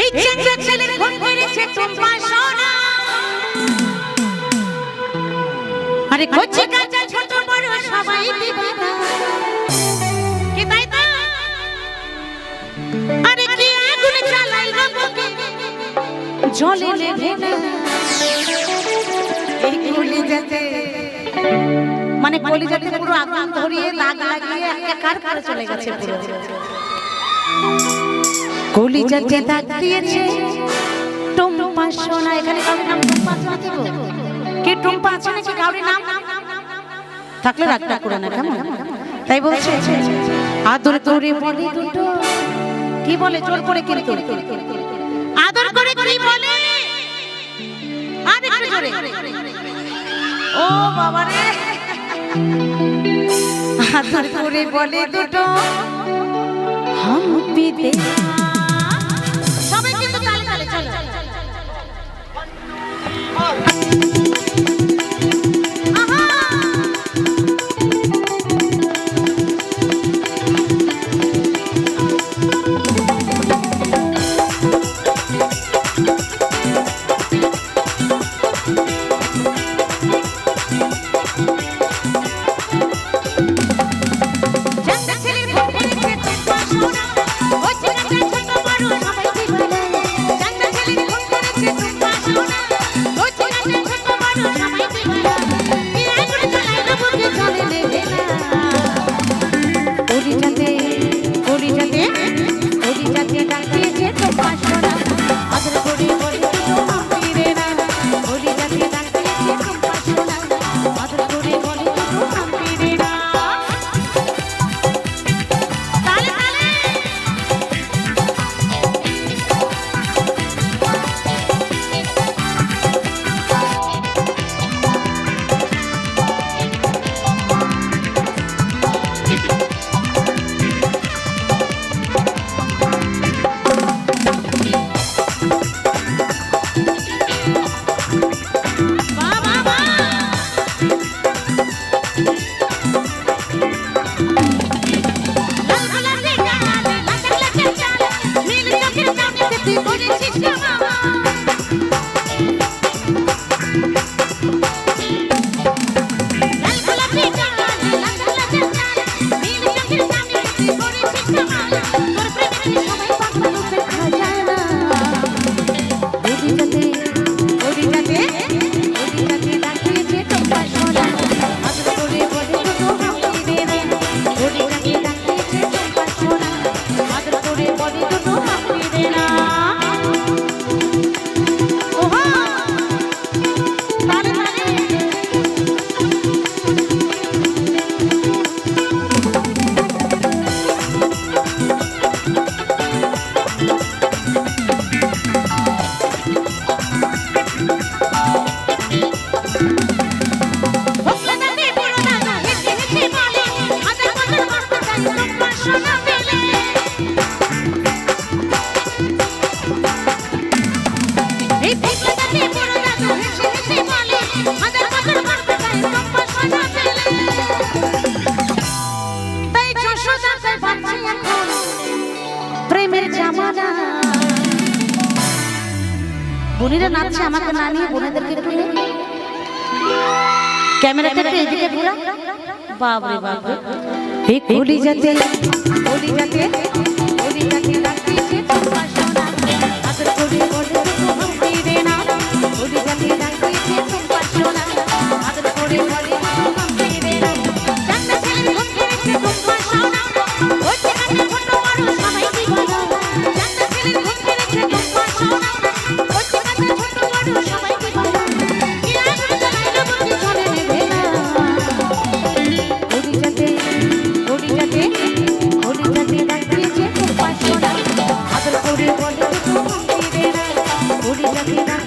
এই চ্যাংড়া ছেলে খুন করেছে টুম্পা সোনা আরে কচি কাঁচা ছোট বড় সবাই দিবানা কি তাই তো আরে কি আগুন জ্বালাইলো বুকে জলে লেগে না। এই কলিজাতে মানে কলিজাতে পুরো আগুন ধরিয়ে দাগ লাগিয়ে একাকার করে চলে গেছে পুরো। কলিজাতে দাগ দিয়েছে, টুম্পা সোনা, এখানে কে টুম্পা থাকলে রাগটা করে না, কেমন? তাই বলছে, আদর করে বলে দুটো, কি বলে? জোর করে কিন্তু। আদর করে কি বলে? আর একটু জোরে। ও বাবা রে। আদর করে বলে দুটো হাম পিতে প্রেমের জামানা। বোনেরা নাচছে, আমাকে না নিয়ে বোনেদেরকে একটু একটু এদিকে ঘোরা। বাবরে বাবরে এই কলি যাতে কলি যাতে কলি যাতে ডাকিয়েছে চম্পা সোনা আদর করে Navidad.